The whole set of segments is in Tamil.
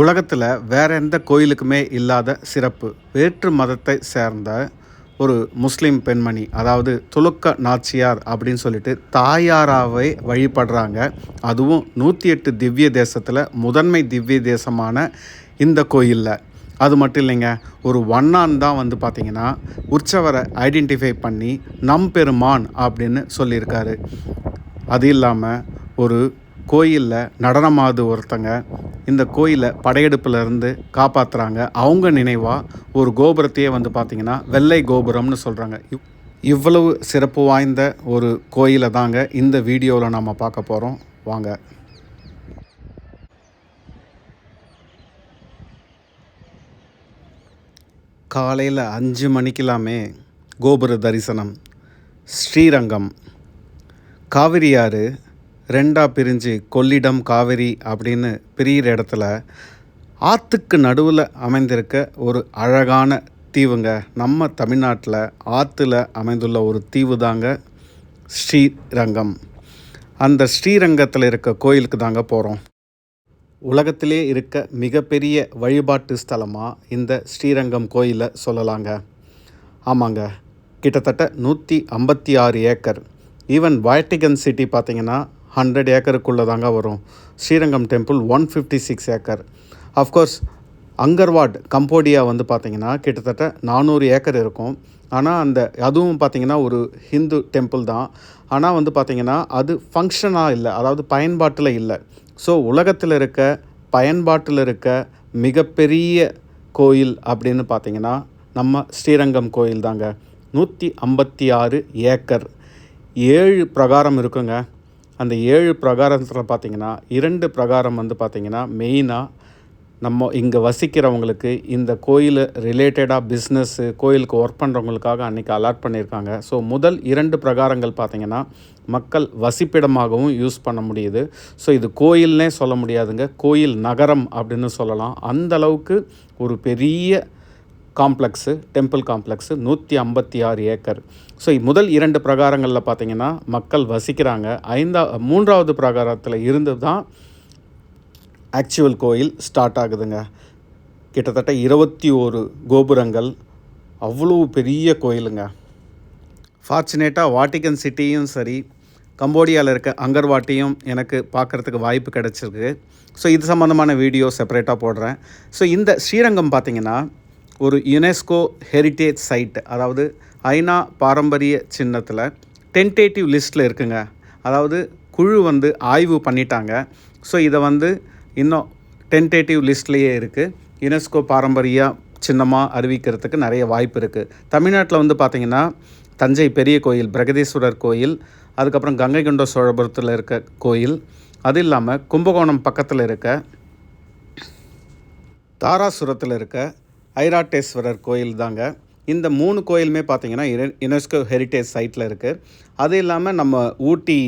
உலகத்தில் வேற எந்த கோயிலுக்குமே இல்லாத சிறப்பு. வேற்று மதத்தை சேர்ந்த ஒரு முஸ்லீம் பெண்மணி அதாவது துலுக்க நாச்சியார் அப்படின்னு சொல்லிட்டு தாயாராவை வழிபடுறாங்க. அதுவும் நூற்றி எட்டு திவ்ய தேசத்தில் முதன்மை திவ்ய தேசமான இந்த கோயிலில். அது மட்டும் இல்லைங்க ஒரு ஒன்னான் தான் வந்து பார்த்திங்கன்னா உற்சவரை ஐடென்டிஃபை பண்ணி நம்பெருமான் அப்படின்னு சொல்லியிருக்காரு. அது இல்லாமல் ஒரு கோயிலில் நடனமாது ஒருத்தங்க இந்த கோயிலை படையெடுப்புலேருந்து காப்பாற்றுறாங்க அவங்க நினைவாக ஒரு கோபுரத்தையே வந்து பார்த்திங்கன்னா வெள்ளை கோபுரம்னு சொல்கிறாங்க இவ் இவ்வளவு சிறப்பு வாய்ந்த ஒரு கோயிலை தாங்க இந்த வீடியோவில் நம்ம பார்க்க போகிறோம் வாங்க. காலையில் அஞ்சு மணிக்கெல்லாமே கோபுர தரிசனம். ஸ்ரீரங்கம். காவிரியாறு ரெண்டாக பிரிஞ்சு கொள்ளிடம் காவிரி அப்படின்னு பிரிகிற இடத்துல ஆற்றுக்கு நடுவில் அமைந்திருக்க ஒரு அழகான தீவுங்க. நம்ம தமிழ்நாட்டில் ஆற்றுல அமைந்துள்ள ஒரு தீவு தாங்க ஸ்ரீரங்கம். அந்த ஸ்ரீரங்கத்தில் இருக்க கோயிலுக்கு தாங்க போகிறோம் உலகத்திலே இருக்க மிகப்பெரிய வழிபாட்டு ஸ்தலமாக இந்த ஸ்ரீரங்கம் கோயிலை சொல்லலாங்க. ஆமாங்க. கிட்டத்தட்ட நூற்றி ஐம்பத்தி ஆறு ஏக்கர். ஈவன் வாட்டிகன் சிட்டி பார்த்திங்கன்னா ஹண்ட்ரட் ஏக்கருக்குள்ளே தாங்க வரும். Srirangam temple one fifty six acre of course Angkor Wat Cambodia வந்து பார்த்திங்கன்னா கிட்டத்தட்ட நானூறு ஏக்கர் இருக்கும். ஆனால் அந்த அதுவும் பார்த்திங்கன்னா ஒரு ஹிந்து டெம்பிள் தான். ஆனால் வந்து பார்த்திங்கன்னா அது ஃபங்க்ஷனாக இல்லை அதாவது பயன்பாட்டில் இல்லை. ஸோ உலகத்தில் இருக்க பயன்பாட்டில் இருக்க மிகப்பெரிய கோயில் அப்படின்னு பார்த்திங்கன்னா நம்ம ஸ்ரீரங்கம் கோயில் தாங்க. நூற்றி ஐம்பத்தி ஆறு ஏக்கர். ஏழு பிரகாரம் இருக்குங்க. அந்த ஏழு பிரகாரத்தில் பார்த்திங்கன்னா இரண்டு பிரகாரம் வந்து பார்த்திங்கன்னா மெயினாக நம்ம இங்கே வசிக்கிறவங்களுக்கு இந்த கோயில் ரிலேட்டடாக பிஸ்னஸ்ஸு கோயிலுக்கு ஒர்க் பண்ணுறவங்களுக்காக அன்றைக்கி அலாட் பண்ணியிருக்காங்க. ஸோ முதல் இரண்டு பிரகாரங்கள் பார்த்திங்கன்னா மக்கள் வசிப்பிடமாகவும் யூஸ் பண்ண முடியுது. ஸோ இது கோயில்னே சொல்ல முடியாதுங்க. கோயில் நகரம் அப்படின்னு சொல்லலாம். அந்த அளவுக்கு ஒரு பெரிய காம்ப்ளெக்ஸு டெம்பிள் காம்ப்ளெக்ஸு நூற்றி ஐம்பத்தி ஆறு ஏக்கர். ஸோ முதல் இரண்டு பிரகாரங்களில் பார்த்திங்கன்னா மக்கள் வசிக்கிறாங்க. ஐந்தா மூன்றாவது பிரகாரத்தில் இருந்து தான் ஆக்சுவல் கோயில் ஸ்டார்ட் ஆகுதுங்க. கிட்டத்தட்ட இருபத்தி ஒரு கோபுரங்கள். அவ்வளோ பெரிய கோயிலுங்க. ஃபார்ச்சுனேட்டாக வாட்டிகன் சிட்டியும் சரி கம்போடியாவில் இருக்க அங்கர்வாட்டியும் எனக்கு பார்க்குறதுக்கு வாய்ப்பு கிடச்சிருக்கு. ஸோ இது சம்மந்தமான வீடியோ செப்பரேட்டாக போடுறேன். ஸோ இந்த ஸ்ரீரங்கம் பார்த்திங்கன்னா ஒரு யுனெஸ்கோ ஹெரிட்டேஜ் சைட் அதாவது ஐநா பாரம்பரிய சின்னத்தில் டென்டேட்டிவ் லிஸ்ட்டில் இருக்குங்க. அதாவது குழு வந்து ஆய்வு பண்ணிட்டாங்க. ஸோ இதை வந்து இன்னும் டென்டேட்டிவ் லிஸ்ட்லேயே இருக்குது யுனெஸ்கோ பாரம்பரிய சின்னமாக அறிவிக்கிறதுக்கு நிறைய வாய்ப்பு இருக்குது தமிழ்நாட்டில் வந்து பார்த்திங்கன்னா தஞ்சை பெரிய கோயில் பிரகதீஸ்வரர் கோயில் அதுக்கப்புறம் கங்கை கொண்ட சோழபுரத்தில் இருக்க கோயில் அது இல்லாமல் கும்பகோணம் பக்கத்தில் இருக்க தாராசுரத்தில் இருக்க ஐராட்டேஸ்வரர் கோயில் தாங்க. இந்த மூணு கோயிலுமே பார்த்திங்கன்னா யுனெஸ்கோ ஹெரிட்டேஜ் சைட்டில் இருக்குது அது இல்லாமல் நம்ம ஊட்டி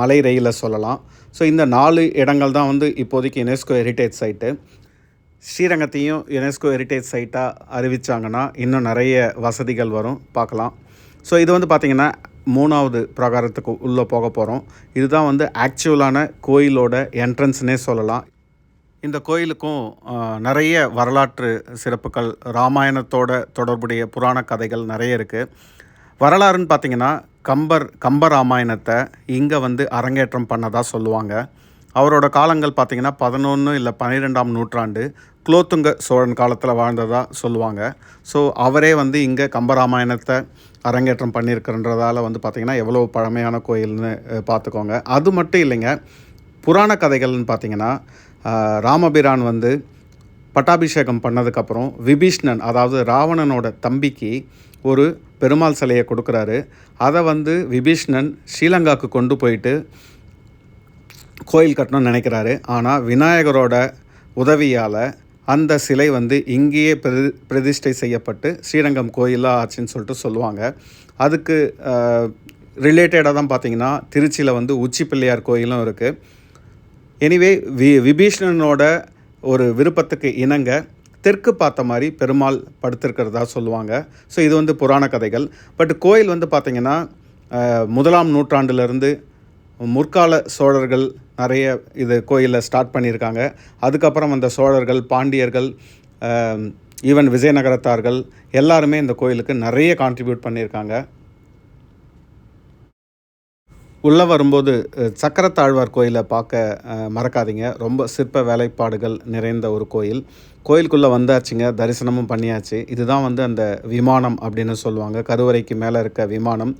மலை ரயிலில் சொல்லலாம். ஸோ இந்த நாலு இடங்கள் தான் வந்து இப்போதைக்கு யுனெஸ்கோ ஹெரிட்டேஜ் சைட்டு. ஸ்ரீரங்கத்தையும் யுனெஸ்கோ ஹெரிட்டேஜ் சைட்டாக அறிவித்தாங்கன்னா இன்னும் நிறைய வசதிகள் வரும். பார்க்கலாம். ஸோ இது வந்து பார்த்திங்கன்னா மூணாவது பிரகாரத்துக்கு உள்ளே போக போகிறோம் இதுதான் வந்து ஆக்சுவலான கோயிலோட என்ட்ரன்ஸ்னே சொல்லலாம். இந்த கோயிலுக்கும் நிறைய வரலாற்று சிறப்புகள் ராமாயணத்தோட தொடர்புடைய புராண கதைகள் நிறைய இருக்குது வரலாறுன்னு பார்த்தீங்கன்னா கம்பர் கம்ப ராமாயணத்தை இங்கே வந்து அரங்கேற்றம் பண்ணதாக சொல்லுவாங்க. அவரோட காலங்கள் பார்த்தீங்கன்னா பதினொன்று இல்லை பன்னிரெண்டாம் நூற்றாண்டு குலோத்துங்க சோழன் காலத்தில் வாழ்ந்ததாக சொல்லுவாங்க. ஸோ அவரே வந்து இங்கே கம்பராமாயணத்தை அரங்கேற்றம் பண்ணியிருக்கிறன்றதால வந்து பார்த்திங்கன்னா எவ்வளோ பழமையான கோயில்னு பார்த்துக்கோங்க அது மட்டும் இல்லைங்க புராண கதைகள்னு பார்த்திங்கன்னா ராமபிரான் வந்து பட்டாபிஷேகம் பண்ணதுக்கப்புறம் விபீஷ்ணன் அதாவது ராவணனோட தம்பிக்கு ஒரு பெருமாள் சிலையை கொடுக்குறாரு. அதை வந்து விபீஷ்ணன் ஸ்ரீலங்காவுக்கு கொண்டு போயிட்டு கோயில் கட்டணும்னு நினைக்கிறாரு. ஆனால் விநாயகரோட உதவியால் அந்த சிலை வந்து இங்கேயே பிரதி பிரதிஷ்டை செய்யப்பட்டு ஸ்ரீரங்கம் கோயிலாக ஆச்சுன்னு சொல்லிட்டு சொல்லுவாங்க. அதுக்கு ரிலேட்டடாக தான் பார்த்தீங்கன்னா திருச்சியில் வந்து உச்சி பிள்ளையார் கோயிலும் இருக்குது எனிவே வி விபீஷணனோட ஒரு விருப்பத்துக்கு இணங்க தெற்கு பார்த்த மாதிரி பெருமாள் படுத்திருக்கிறதா சொல்லுவாங்க. ஸோ இது வந்து புராண கதைகள். பட் கோயில் வந்து பார்த்திங்கன்னா முதலாம் நூற்றாண்டுலேருந்து முற்கால சோழர்கள் நிறைய இது கோயிலில் ஸ்டார்ட் பண்ணியிருக்காங்க. அதுக்கப்புறம் அந்த சோழர்கள் பாண்டியர்கள் ஈவன் விஜயநகரத்தார்கள் எல்லாருமே இந்த கோயிலுக்கு நிறைய கான்ட்ரிபியூட் பண்ணியிருக்காங்க. உள்ளே வரும்போது சக்கரத்தாழ்வார் கோயிலை பார்க்க மறக்காதீங்க. ரொம்ப சிற்ப வேலைப்பாடுகள் நிறைந்த ஒரு கோயில். கோயிலுக்குள்ளே வந்தாச்சுங்க தரிசனமும் பண்ணியாச்சு. இதுதான் வந்து அந்த விமானம் அப்படின்னு சொல்லுவாங்க. கருவறைக்கு மேலே இருக்க விமானம்.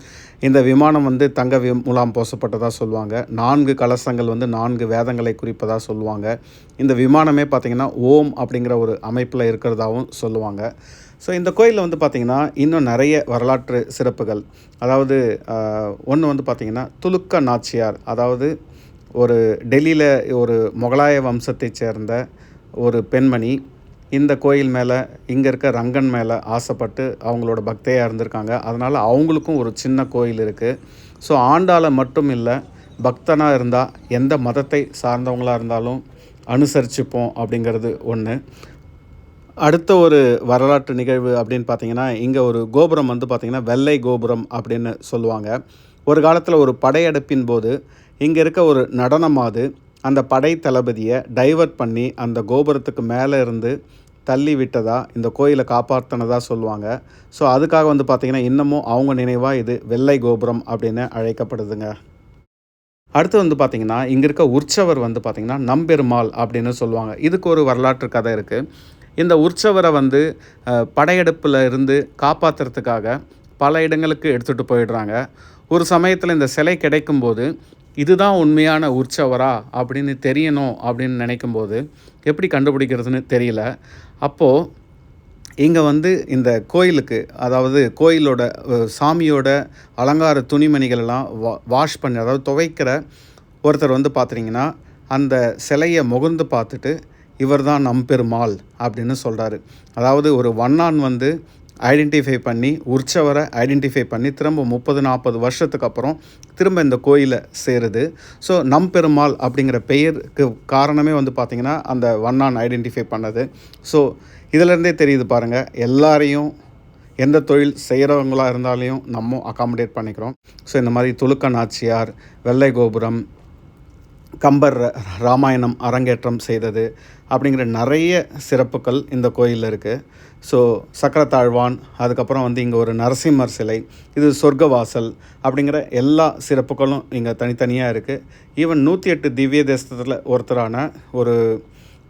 இந்த விமானம் வந்து தங்க வி முலாம் பூசப்பட்டதாக சொல்லுவாங்க. நான்கு கலசங்கள் வந்து நான்கு வேதங்களை குறிப்பதாக சொல்லுவாங்க. இந்த விமானமே பார்த்திங்கன்னா ஓம் அப்படிங்கிற ஒரு அமைப்பில் இருக்கிறதாகவும் சொல்லுவாங்க. ஸோ இந்த கோயிலில் வந்து பார்த்திங்கன்னா இன்னும் நிறைய வரலாற்று சிறப்புகள். அதாவது ஒன்று வந்து பார்த்திங்கன்னா துலுக்க நாச்சியார். அதாவது ஒரு டெல்லியில் ஒரு முகலாய வம்சத்தைச் சேர்ந்த ஒரு பெண்மணி இந்த கோயில் மேலே இங்கே இருக்க ரங்கன் மேலே ஆசைப்பட்டு அவங்களோட பக்தையாக இருந்திருக்காங்க. அதனால் அவங்களுக்கும் ஒரு சின்ன கோயில் இருக்குது ஸோ ஆண்டாளை மட்டும் இல்லை பக்தனாக இருந்தால் எந்த மதத்தை சார்ந்தவங்களாக இருந்தாலும் அனுசரிச்சுப்போம் அப்படிங்கிறது ஒன்று அடுத்த ஒரு வரலாற்று நிகழ்வு அப்படின்னு பார்த்தீங்கன்னா இங்கே ஒரு கோபுரம் வந்து பார்த்திங்கன்னா வெள்ளை கோபுரம் அப்படின்னு சொல்லுவாங்க. ஒரு காலத்தில் ஒரு படையெடுப்பின் போது இங்கே இருக்க ஒரு நடனமாது அந்த படை தளபதியை டைவர்ட் பண்ணி அந்த கோபுரத்துக்கு மேலே இருந்து தள்ளி விட்டதா இந்த கோயிலை காப்பாற்றினதா சொல்லுவாங்க. ஸோ அதுக்காக வந்து பார்த்திங்கன்னா இன்னமும் அவங்க நினைவாக இது வெள்ளை கோபுரம் அப்படின்னு அழைக்கப்படுதுங்க. அடுத்து வந்து பார்த்திங்கன்னா இங்கே இருக்க உற்சவர் வந்து பார்த்திங்கன்னா நம்பெருமாள் அப்படின்னு சொல்லுவாங்க. இதுக்கு ஒரு வரலாற்று கதை இருக்குது இந்த உற்சவரை வந்து படையெடுப்பில் இருந்து காப்பாற்றுறதுக்காக பல இடங்களுக்கு எடுத்துகிட்டு போயிடுறாங்க. ஒரு சமயத்தில் இந்த சிலை கிடைக்கும்போது இதுதான் உண்மையான உற்சவரா? அப்படின்னு தெரியணும் அப்படின்னு நினைக்கும்போது எப்படி கண்டுபிடிக்கிறதுன்னு தெரியல. அப்போது இங்கே வந்து இந்த கோயிலுக்கு அதாவது கோயிலோட சாமியோட அலங்கார துணிமணிகள் எல்லாம் வா வாஷ் பண்ணி அதாவது துவைக்கிற ஒருத்தர் வந்து பார்த்துட்டிங்கன்னா அந்த சிலையை முகர்ந்து பார்த்துட்டு இவர் தான் நம்பெருமாள் அப்படின்னு சொல்கிறாரு அதாவது ஒரு வண்ணான் வந்து ஐடென்டிஃபை பண்ணி உற்சவரை ஐடென்டிஃபை பண்ணி திரும்ப முப்பது நாற்பது வருஷத்துக்கு அப்புறம் திரும்ப இந்த கோயிலை சேருது. ஸோ நம்பெருமாள் அப்படிங்கிற பெயருக்கு காரணமே வந்து பார்த்திங்கன்னா அந்த வண்ணான் ஐடென்டிஃபை பண்ணது. ஸோ இதிலேருந்தே தெரியுது பாருங்கள் எல்லாரையும் எந்த தொழில் செய்கிறவங்களாக இருந்தாலையும் நம்ம அகாமடேட் பண்ணிக்கிறோம். ஸோ இந்த மாதிரி துலுக்க நாச்சியார் வெள்ளை கோபுரம் கம்பர் ர- ராமாயணம் அரங்கேற்றம் செய்தது அப்படிங்கிற நிறைய சிறப்புகள் இந்த கோயிலில் இருக்குது ஸோ சக்கரத்தாழ்வான் அதுக்கப்புறம் வந்து இங்கே ஒரு நரசிம்மர் சிலை இது சொர்க்கவாசல் அப்படிங்கிற எல்லா சிறப்புகளும் இங்கே தனித்தனியாக இருக்குது ஈவன் நூற்றி எட்டு திவ்ய தேசத்தில் ஒருத்தரான ஒரு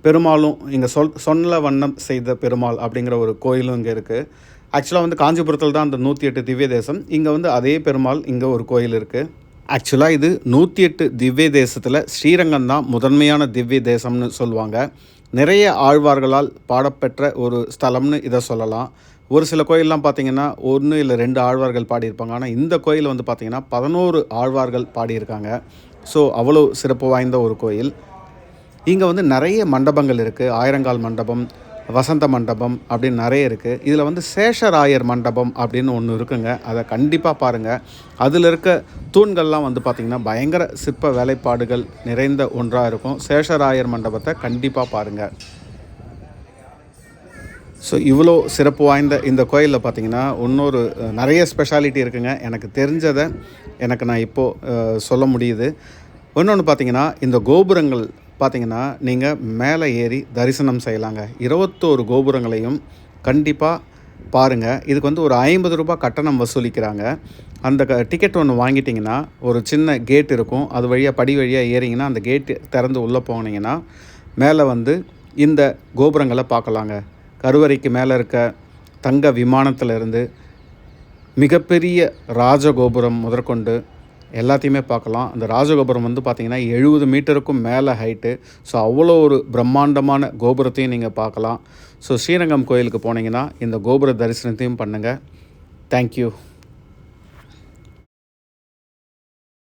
பெருமாளும் இங்கே சொல் சொன்ன வண்ணம் செய்த பெருமாள் அப்படிங்கிற ஒரு கோயிலும் இங்கே இருக்குது ஆக்சுவலாக வந்து காஞ்சிபுரத்தில் தான் அந்த நூற்றி எட்டு திவ்ய தேசம். இங்கே வந்து அதே பெருமாள் இங்கே ஒரு கோயில் இருக்குது ஆக்சுவலாக இது நூற்றி எட்டு திவ்ய தேசத்தில் ஸ்ரீரங்கம் தான் முதன்மையான திவ்ய தேசம்னு சொல்லுவாங்க. நிறைய ஆழ்வார்களால் பாடப்பெற்ற ஒரு ஸ்தலம்னு இதை சொல்லலாம். ஒரு சில கோயிலெலாம் பார்த்தீங்கன்னா ஒன்று இல்லை ரெண்டு ஆழ்வார்கள் பாடியிருப்பாங்க. ஆனால் இந்த கோயில் வந்து பார்த்திங்கன்னா பதினோரு ஆழ்வார்கள் பாடியிருக்காங்க. ஸோ அவ்வளோ சிறப்பு வாய்ந்த ஒரு கோயில். இங்கே வந்து நிறைய மண்டபங்கள் இருக்குது ஆயிரங்கால் மண்டபம் வசந்த மண்டபம் அப்படின்னு நிறைய இருக்குது இதில் வந்து சேஷராயர் மண்டபம் அப்படின்னு ஒன்று இருக்குங்க. அதை கண்டிப்பாக பாருங்கள் அதில் இருக்க தூண்கள்லாம் வந்து பார்த்திங்கன்னா பயங்கர சிற்ப வேலைப்பாடுகள் நிறைந்த ஒன்றாக இருக்கும். சேஷராயர் மண்டபத்தை கண்டிப்பாக பாருங்கள் ஸோ இவ்வளோ சிறப்பு வாய்ந்த இந்த கோயிலில் பார்த்தீங்கன்னா இன்னொரு நிறைய ஸ்பெஷாலிட்டி இருக்குங்க. எனக்கு தெரிஞ்சதை எனக்கு நான் இப்போது சொல்ல முடியுது. இன்னொன்று பார்த்தீங்கன்னா இந்த கோபுரங்கள் பார்த்தீங்கன்னா நீங்கள் மேலே ஏறி தரிசனம் செய்யலாங்க. இருபத்தோரு கோபுரங்களையும் கண்டிப்பாக பாருங்கள் இதுக்கு வந்து ஒரு ஐம்பது ரூபாய் கட்டணம் வசூலிக்கிறாங்க. அந்த க டிக்கெட் ஒன்று வாங்கிட்டிங்கன்னா ஒரு சின்ன கேட் இருக்கும். அது வழியாக படி வழியாக ஏறிங்கன்னா அந்த கேட்டு திறந்து உள்ளே போனீங்கன்னா மேலே வந்து இந்த கோபுரங்களை பார்க்கலாங்க. கருவறைக்கு மேலே இருக்க தங்க விமானத்திலிருந்து மிகப்பெரிய ராஜகோபுரம் முதற்கொண்டு எல்லாத்தையுமே பார்க்கலாம். அந்த ராஜகோபுரம் வந்து பார்த்திங்கன்னா எழுபது மீட்டருக்கும் மேலே ஹைட்டு ஸோ அவ்வளோ ஒரு பிரம்மாண்டமான கோபுரத்தையும் நீங்கள் பார்க்கலாம். ஸோ ஸ்ரீரங்கம் கோயிலுக்கு போனீங்கன்னா இந்த கோபுர தரிசனத்தையும் பண்ணுங்கள் தேங்க்யூ